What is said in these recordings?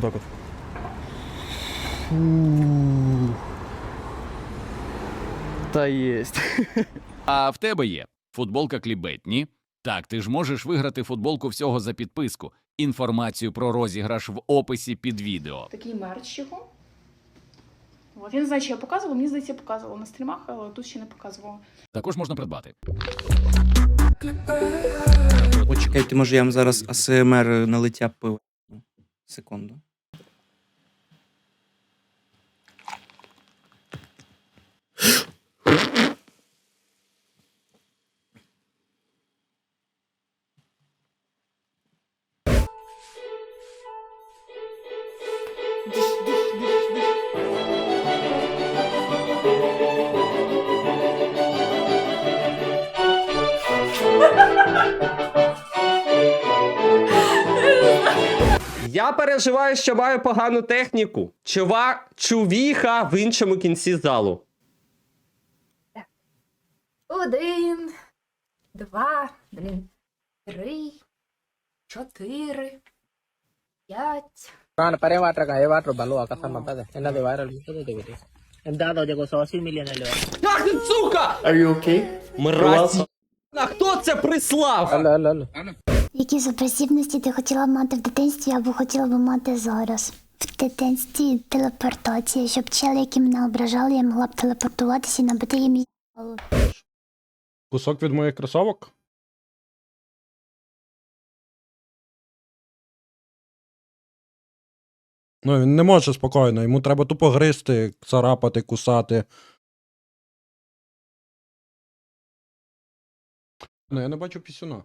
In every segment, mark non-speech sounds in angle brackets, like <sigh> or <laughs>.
Отак от. Фу. Та єсть. А в тебе є футболка клібет, ні? Так, ти ж можеш виграти футболку всього за підписку. Інформацію про розіграш в описі під відео. Такий мерч його. От, я не знаю, чи я показувала, мені здається, я показувала на стрімах, але тут ще не показувала. Також можна придбати. Почекайте, може я вам зараз АСМР налиття пива. Секунду. Я переживаю, що маю погану техніку. Чува, чувіха в іншому кінці залу. Один, два, блін, три, чотири, п'ять. Pada. Enda de viral itu de gede. Enda do jago sosi million le. Ах ти, сука! Are you okay? Мразі. А хто це прислав? Alo alo alo. Які суперздібності ти хотіла б мати в дитинстві або хотіла б мати зараз? В дитинстві телепортація, щоб чели, які мене ображали, я могла б телепортуватися і набити їм їбало. Кусок від моїх кросовок? Ну, він не може спокійно, йому треба тупо гризти, царапати, кусати. Ну, я не бачу пісюна.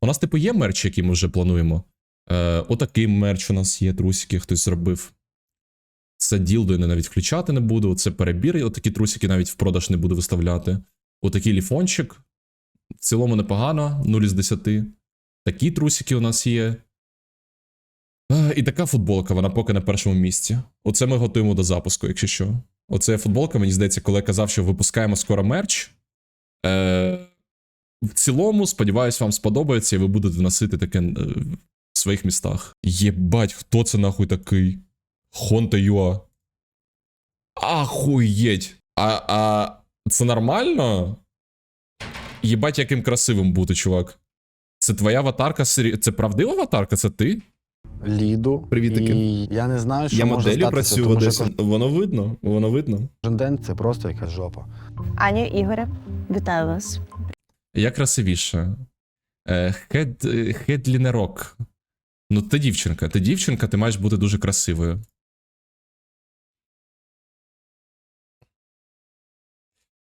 У нас, типу, є мерч, який ми вже плануємо. Е, отакий мерч у нас є, трусики, хтось зробив. Це ділдо я навіть включати не буду. Це перебір, отакі трусики навіть в продаж не буду виставляти. Отакий ліфончик. В цілому непогано, 0 із 10. Такі трусики у нас є. І така футболка, вона поки на першому місці. Оце ми готуємо до запуску, якщо що. Оце футболка, мені здається, коли я казав, що випускаємо скоро мерч. Е, в цілому, сподіваюсь, вам сподобається, і ви будете носити таке е, в своїх містах. Єбать, хто це нахуй такий? Хонта Юа. Ахуєть. А, а це нормально? Єбать, яким красивим бути, чувак. Це твоя аватарка? сері- Це правдива аватарка? Це ти? Ліду. Привітики. І я не знаю, що Я може статися, працюю в тому що Воно видно, воно видно. Кожен день це просто якась жопа. Аня Ігоре, вітаю вас. Я красивіша. Е, хед, хедлінерок. Ну, ти дівчинка. Ти дівчинка, ти маєш бути дуже красивою.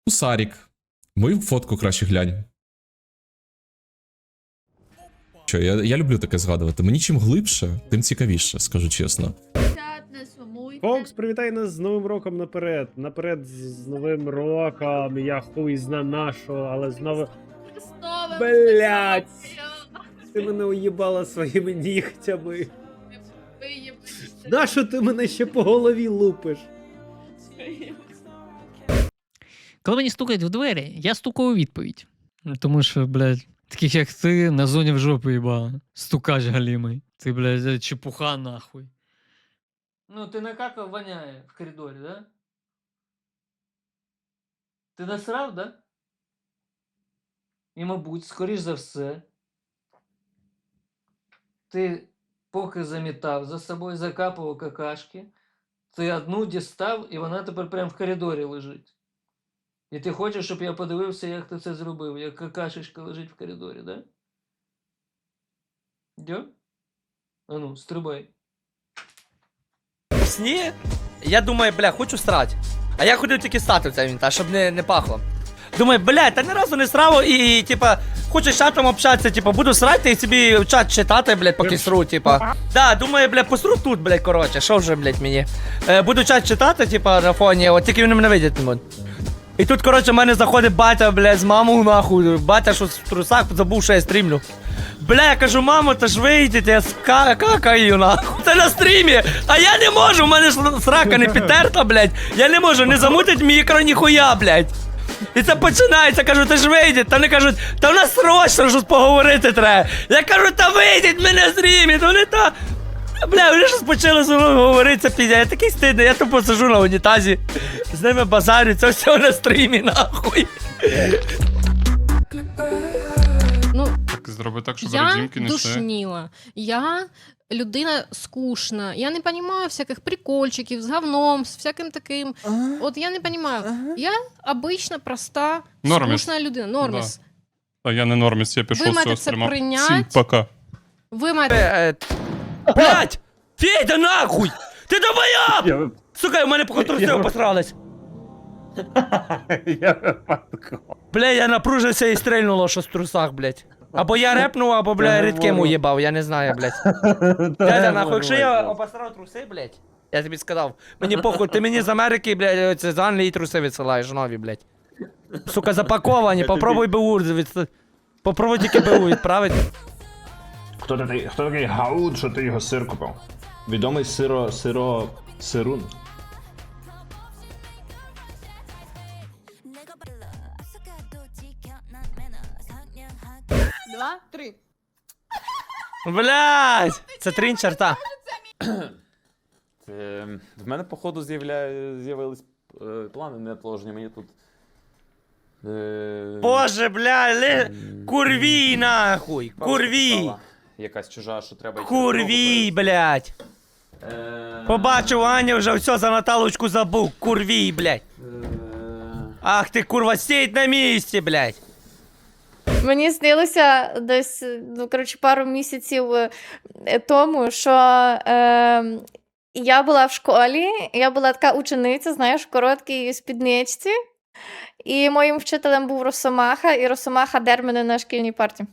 Сарік. Мою фотку краще глянь. Що, я, я люблю таке згадувати. Мені чим глибше, тим цікавіше, скажу чесно. Фокс, привітай нас з Новим роком наперед. Наперед з, з Новим роком. Я хуй зна нашого, але знову. Блять! Ти мене уїбала своїми нігтями. Нащо ти мене ще по голові лупиш? Коли мені стукають в двері, я стукаю у відповідь. Тому що, блядь, таких як ти на зоні в жопу їба. Стукач галімий. Ти, блядь, чепуха нахуй. Ну, ти накакав воняє в коридорі, да? Ти насрав, да? І, мабуть, скоріш за все. Ти поки замітав, за собою закапував какашки. Ти одну дістав, і вона тепер прямо в коридорі лежить. І ти хочеш, щоб я подивився, як ти це зробив, як какашечка лежить в коридорі, да? Дьо? Ану, стрибай. В сні я думаю, бля, хочу срати. А я ходив тільки стати в цей вінтаж, щоб не, не пахло. Думаю, бля, та ні разу не срав і, типа, хочу з чатом общатися, типа, буду срати і собі чат читати, блядь, поки сру, типа. Да, думаю, бля, посру тут, блядь, коротше, що вже, блядь, мені. Е, буду чат читати, типа, на фоні, от тільки вони мене видять не можуть. І тут, коротше, в мене заходить батя, блядь, з мамою нахуй. Батя, що в трусах забув, що я стрімлю. Бля, я кажу, мамо, та ж вийдіть, я ска- какаю нахуй. Це на стрімі. А я не можу, в мене ж срака не підтерта, блядь. Я не можу, не замутить мікро, ніхуя, блядь. І це починається, кажу, ти ж вийдіть. Та вони кажуть, та в нас срочно щось поговорити треба. Я кажу, та вийдіть мене з стрімі, то не та. Бля, вони щось почали зі мною говорити, це пізня. Я такий стидний, я тупо сижу на унітазі, з ними базарю, це все на стрімі, нахуй. Ну, Так зроби так, щоб я не йшли. душніла. Я людина скучна. Я не розумію всяких прикольчиків з говном, з всяким таким. От я не розумію. Я обична, проста, Норміс. скучна людина. Норміс. А я не норміс, я пішов з маєте цього це прийняти. Всім пока. Ви маєте. Е, е, Блядь! Федя, нахуй! Ти долбоєб! Сука, у мене по труси посрались. Бля, я напружився і стрельнуло щось в трусах, блядь. Або я репнув, або, бля, рідким уїбав, я не знаю, блядь. <laughs> Дядя, нахуй, якщо я обосрав труси, блядь, я тобі сказав, мені похуй, ти мені з Америки, блядь, це з Англії труси відсилаєш нові, блядь. Сука, запаковані, попробуй БУ від... Попробуй тільки БУ відправити. Хто такий, хто такий Гауд, що ти його сир купив? Відомий сиро, сиро, сирун. Два, три. Блядь! Це трінчер, та. В мене, походу, з'явились плани неотложні. Мені тут. Боже, бля, ли... курвій нахуй! Курвій! Якась чужа, що треба. Курвій, блядь! Побачив, Аня вже все за Наталочку забув. Курвій, блядь! Ах ти, курва, сидь на місці, блядь! Мені снилося десь, ну, коротше, пару місяців е, тому, що е, я була в школі, я була така учениця, знаєш, в короткій спідничці. І моїм вчителем був Росомаха, і Росомаха дер мене на шкільній парті.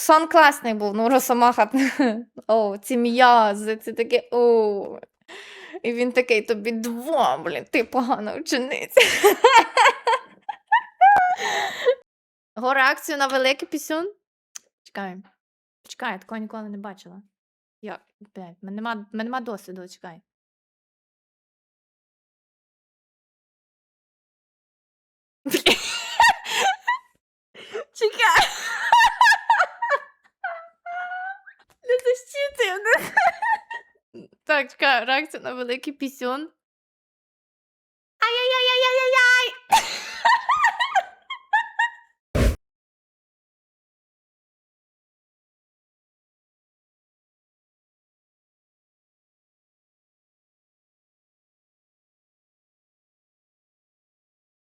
Сон класний був, ну Росомаха. <laughs> О, ці м'язи, це таке о. І він такий тобі два, блін, ти погана учениця. Го реакцію на великий пісюн? Чекай. Чекай, я такого ніколи не бачила. Як? Блядь, мене нема, мене нема досвіду, чекай. Чекай. Защити. <laughs> Так, чекай, реакція на великий пісюн. Ай-яй-яй-яй-яй-яй!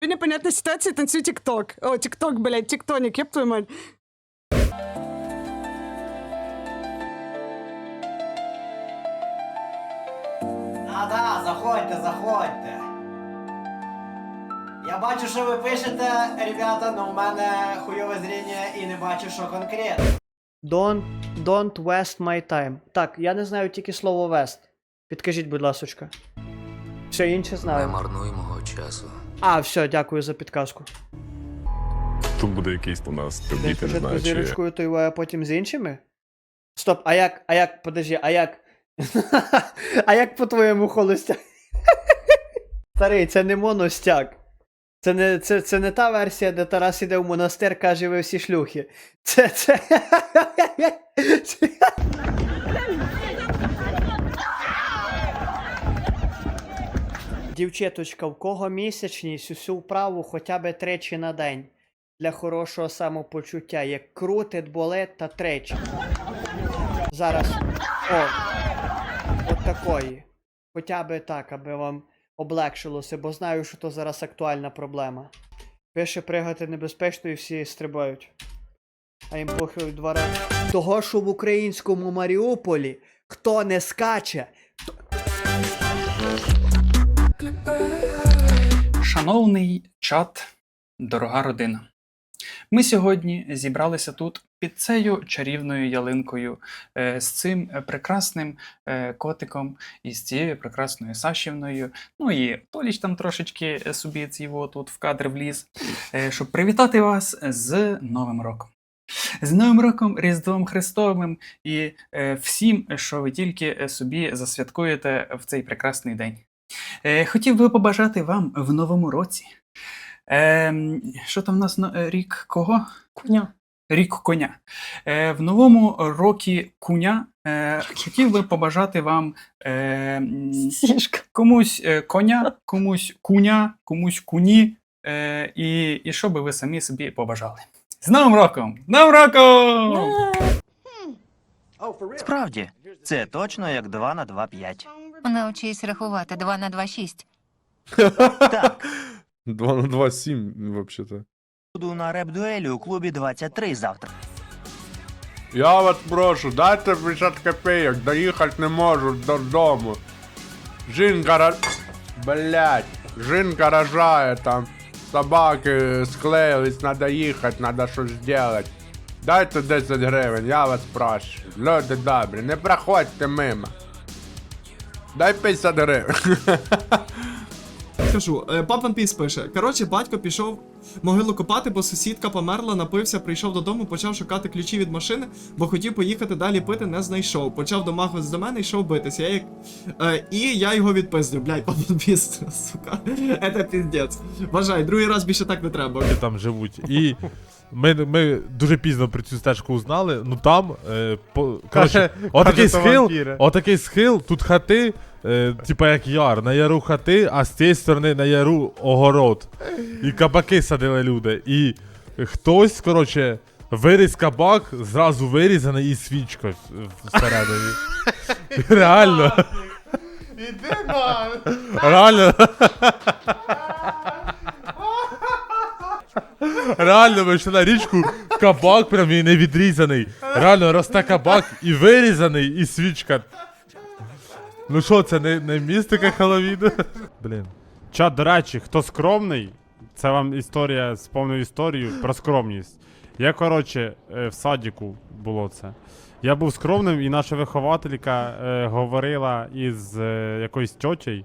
Непонятная ситуация, танцую тикток. О, тикток, блядь, тиктоник, еб твою мать. Заходьте, заходьте. Я бачу, що ви пишете, ребята, але в мене хуйове зріння і не бачу, що конкретно. Don't, don't waste my time. Так, я не знаю тільки слово west. Підкажіть, будь ласочка. Все інше знаю. Не марнуй мого часу. А, все, дякую за підказку. Тут буде якийсь у нас Ти спочатку з Ірочкою, то а потім з іншими? Стоп, а як, а як, подожди, а як? <laughs> а як по-твоєму холостяк? <laughs> Старий, це не моностяк. Це не, це, це не та версія, де Тарас іде в монастир, каже, ви всі шлюхи. Це, це... <laughs> Дівчаточка, в кого місячність усю вправу хоча б тричі на день. Для хорошого самопочуття, як крутить, болить та тричі. Зараз. О. От такої. Хоча би так, аби вам облегшилося, бо знаю, що то зараз актуальна проблема. Пише пригати небезпечно і всі стрибають. А їм похилить два рази. Того, що в українському Маріуполі хто не скаче, Шановний чат, дорога родина. Ми сьогодні зібралися тут під цією чарівною ялинкою е, з цим е, прекрасним е, котиком і з цією прекрасною Сашівною. Ну і Толіч там трошечки собі його тут в кадр вліз, щоб привітати вас з Новим роком. З Новим роком, Різдвом Христовим і всім, що ви тільки собі засвяткуєте в цей прекрасний день. Хотів би побажати вам в новому році. Е, що там в нас на е, рік кого? Коня. Рік коня. Е, в новому році куня е, хотів би побажати вам е, комусь е, коня, <laughs> комусь куня, комусь куні, е, і, і що би ви самі собі побажали. З Новим роком! З Новим роком! Справді, це точно як 2 на 2 5. Навчись рахувати 2 на 2 6. Так, <laughs> 2 на 2 7, взагалі-то. Буду на реп-дуелі у клубі 23 завтра. Я вас прошу, дайте 50 копійок, доїхати не можу додому. Жінка ро... Блять, жінка рожає там. Собаки склеїлись, треба їхати, треба щось зробити. Дайте 10 гривень, я вас прошу. Люди добрі, не проходьте мимо. Дай 50 гривень. <laughs> Кажу, пап One Piece пише. Коротше, батько пішов могилу копати, бо сусідка померла, напився, прийшов додому, почав шукати ключі від машини, бо хотів поїхати далі пити, не знайшов. Почав домахуватись до мене, йшов битися. Я як... е, і я його відпиздив. Блядь, пап One Piece, сука. <laughs> Це піздець. Вважай, другий раз більше так не треба. там живуть. І ми, ми дуже пізно про цю стежку узнали. Ну там, е, по, коротше, отакий схил, отакий схил, тут хати, е, типа як яр, на яру хати, а з цієї сторони на яру огород. І кабаки садили люди. І хтось, коротше, виріз кабак, зразу вирізаний і свічка всередині. <laughs> Реально. Реально. <laughs> Реально, ми йшли на річку, кабак прям і не відрізаний. Реально росте кабак і вирізаний, і свічка. Ну що, це не, не містика Хеллоуіну? Блін. Чат, до речі, хто скромний, це вам історія з повною історією про скромність. Я, коротше, е, в садіку було це. Я був скромним, і наша вихователька е, говорила із е, якоюсь тьотєю.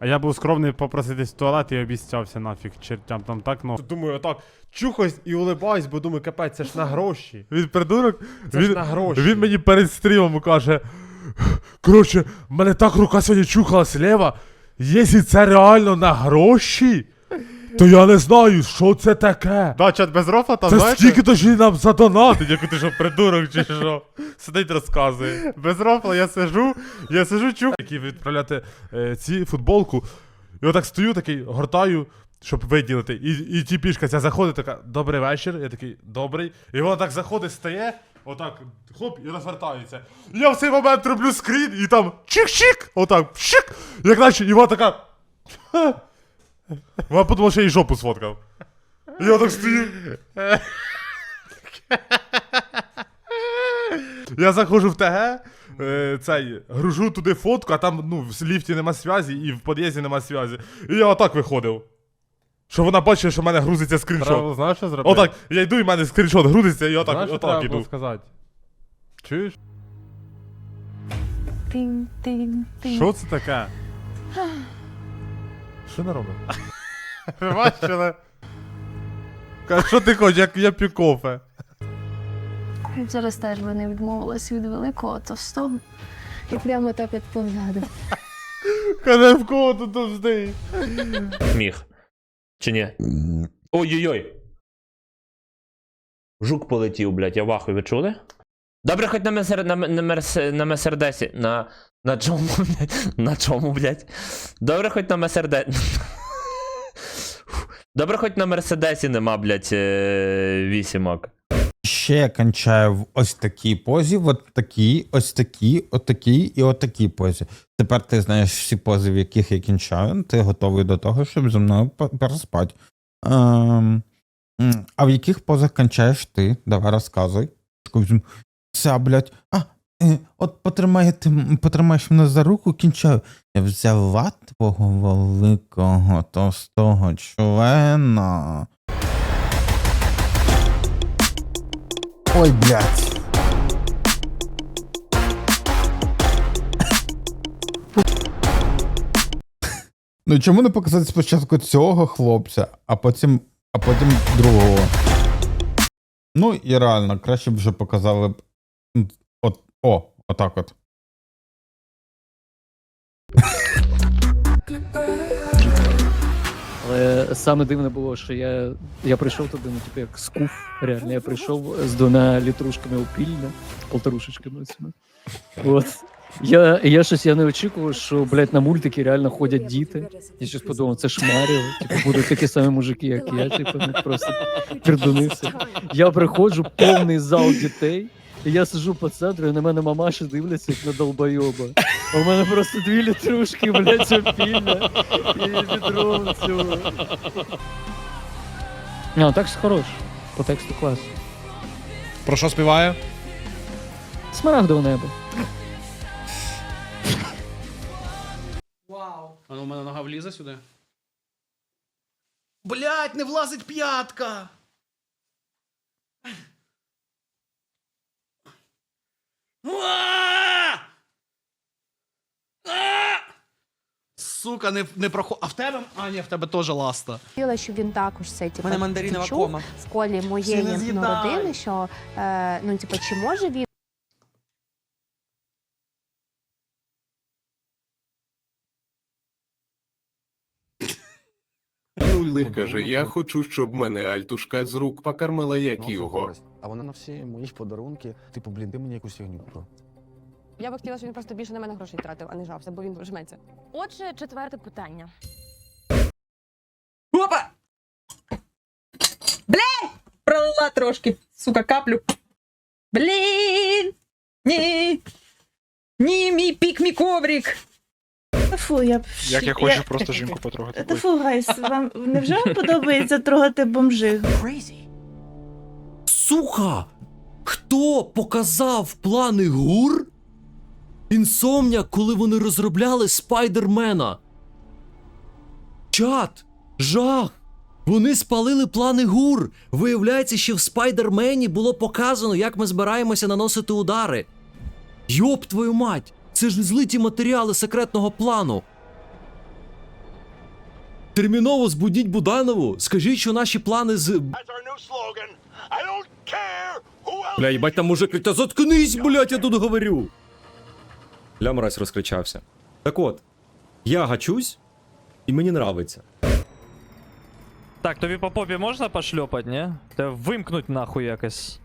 А я був скромний попроситись в туалет і обіцявся нафіг чертям там так, ну. Думаю, отак, чухаюсь і улибаюсь, бо думаю, капець, це ж на гроші. Він придурок, Це ж на гроші. Він мені перед стрімом каже: Коротше, в мене так рука сьогодні чухалась лева. Якщо це реально на гроші, то я не знаю, що це таке. Да, чат без рофла там, Це знаєте? скільки ж нам задонатить, як ти що, придурок чи що? Сидить розказує. Без рофла я сижу, я сижу, чух. Які відправляти е, ці футболку. І отак стою, такий, гортаю, щоб виділити. І, і тіпішка ця заходить, така, добрий вечір. Я такий, добрий. І вона так заходить, стає, отак, хлоп, і розвертається. І я в цей момент роблю скрін, і там чик-чик, отак, чик, як наче, і вона така. Вона подумала, що я їй жопу сфоткав. Я так стою. Я заходжу в ТГ, е, цей, гружу туди фотку, а там ну, в ліфті нема зв'язі і в під'їзді нема зв'язі. І я отак виходив. Що вона бачить, що в мене грузиться скріншот. Треба, знаєш, що зробити? Отак, я йду і в мене скріншот грузиться, і отак, Знаєш, що отак треба іду. було сказати? Чуєш? Що це таке? Що не робить? <laughs> Ви бачили? Каже, що ти хочеш, як я п'ю кофе. Зараз теж би не відмовилась від великого товстого. І прямо так відповідати. Каже, в кого тут товстий? Міг. Чи ні? Ой-ой-ой. Жук полетів, блядь, я вахую, ви чули? Добре, хоч на, месер, на, на, мерс, на Мерседесі. На, на чому, <laughs> блядь? На чому, блядь? Добре, хоч на Мерседесі. <laughs> Добре, хоч на Мерседесі нема, блядь, е, вісімок. Ще я кончаю в ось такій позі, от такій, ось такій, отакій і отакій позі. Тепер ти знаєш всі пози, в яких я кінчаю, ти готовий до того, щоб зі мною переспати. Ем, а в яких позах кончаєш ти? Давай розказуй. Ця, блядь, а, е, от потримай, ти потримаєш мене за руку, кінчаю. Я взяла твого великого товстого члена. Ой, блядь. <laughs> Ну чому не показати спочатку цього хлопця, а потім, а потім другого? Ну і реально, краще б вже показали б. О, отак от. Але саме дивне було, що я, я прийшов туди, ну, типу, як скуф, реально. Я прийшов з двома літрушками опільно, полторушечками цими. От. Я, я щось я не очікував, що, блядь, на мультики реально ходять діти. Я щось подумав, це ж Маріо, типу, будуть такі самі мужики, як я, типу, ну, просто придунився. Я приходжу, повний зал дітей, і я сижу по центру, і на мене мамаші дивляться, як на долбойоба. А у мене просто дві літрушки, блядь, опільно, і відро цього. Ну, текст хорош. По тексту клас. Про що співає? Смарагдове небо. А ну, у мене нога влізе сюди. Блять, не влазить п'ятка! А! А! Сука, не, не проход... А в тебе? А, ні, в тебе теж ласта. Хотіла, щоб він також це типу, мене мандаринова відчув кома. в колі Всі моєї ну, родини, що е, ну, типу, чи може він каже, я хочу, щоб мене Альтушка з рук покормила, як його. А вона на всі мої подарунки, типу, блін, ти мені якусь фігню купив. Я би хотіла, щоб він просто більше на мене грошей тратив, а не жався, бо він жметься. Отже, четверте питання. Опа! Блін! Пролила трошки, сука, каплю. Блін! Ні! Ні, мій пік, мій коврик! Фу, я б Як я хочу просто жінку потрогати. Та фу, гайс, вам невже вам подобається трогати бомжих? Сука! Хто показав плани гур? Інсомня, коли вони розробляли спайдермена. Чат! Жах! Вони спалили плани гур. Виявляється, що в спайдермені було показано, як ми збираємося наносити удари. Йоп твою мать! Це ж злиті матеріали секретного плану. Терміново збудіть Буданову. Скажіть, що наші плани з. Бля, їбать там мужик, та заткнись, блядь, я тут говорю. Ля мразь розкричався. Так от, я гачусь, і мені нравиться. Так, тобі по попі можна пошльопать, ні? Та вимкнуть нахуй якось.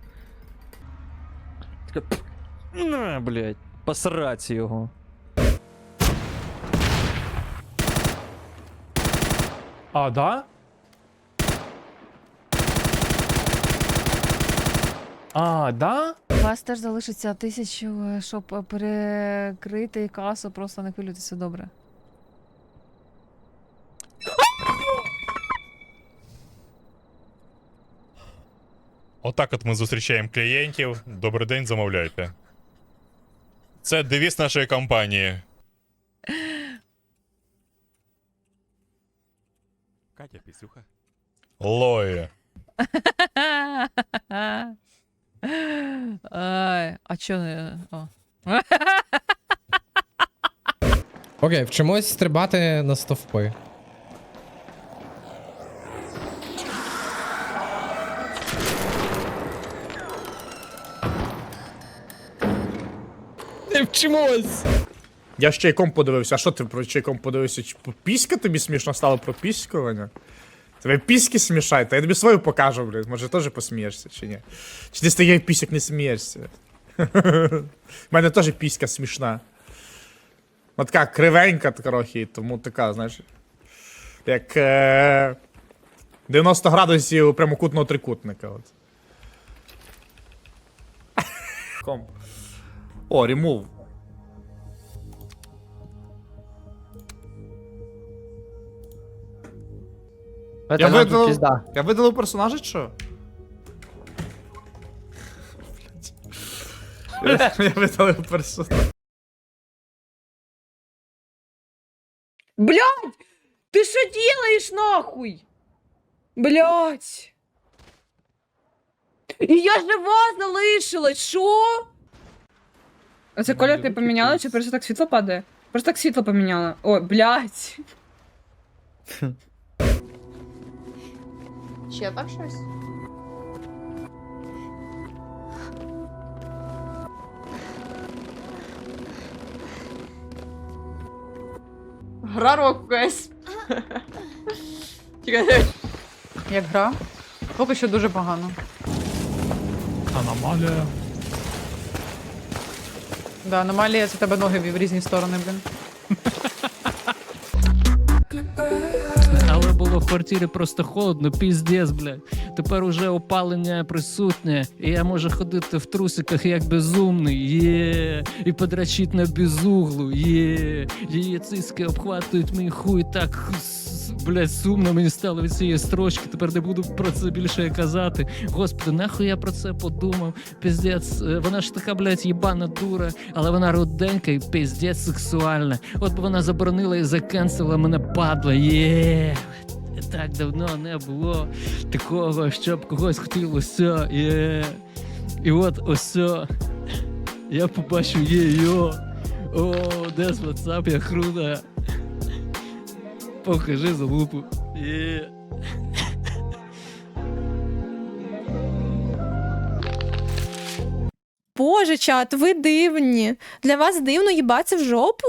Така, На, блядь, посрать його. А, да? А, да? У вас теж залишиться тисячу, е, щоб е, перекрити касу, просто не хвилюйтеся добре. Отак от ми зустрічаємо клієнтів. Добрий день, замовляйте. Це девіз нашої компанії. Катя Пісюха. Лої. <laughs> А чо не. Окей, вчимось стрибати на стовпи. Не вчимось! Я ж чайком подивився. А що ти про чайком подивився? Чи Піська тобі смішно стало про піськування? Тебе піськи смішають, та я тобі свою покажу, блядь. Може теж посмієшся, чи ні? Чи ти з пісік не смієшся? <laughs> У мене теж піська смішна. Вона така кривенька трохи, тому така, знаєш. Як. Е... 90 градусів прямокутного трикутника. От. <laughs> Ком. О, ремов. Я видалив, я видалив персонажа, чи що? Блядь. Я видалив персонажа. Блядь! Ты что делаешь нахуй? Блядь! І я жива залишилась, що? Оце колір ти поміняла, чи просто так світло падає? Просто так світло поміняла. О, блядь. <laughs> Ще так щось? Гра року, guys. Як гра? Поки що дуже погано. Аномалія. Да, аномалія це тебе ноги в різні сторони, блін. Квартирі просто холодно, піздець, блядь. Тепер уже опалення присутнє, і я можу ходити в трусиках як безумний, є, і подрачить на безуглу, є. Її циски обхватують мій хуй так. Блядь, сумно мені стало від цієї строчки, тепер не буду про це більше казати. Господи, нахуй я про це подумав. Піздець, е, вона ж така, блядь, їбана дура, але вона руденька і піздець сексуальна. От би вона заборонила і закенсила мене падла. Є. Так давно не було такого, щоб когось хотілося. І от ось. Я побачив є-йо. О, де з WhatsApp, я крута. Покажи залупу. Є. Боже, чат, ви дивні. Для вас дивно їбатися в жопу?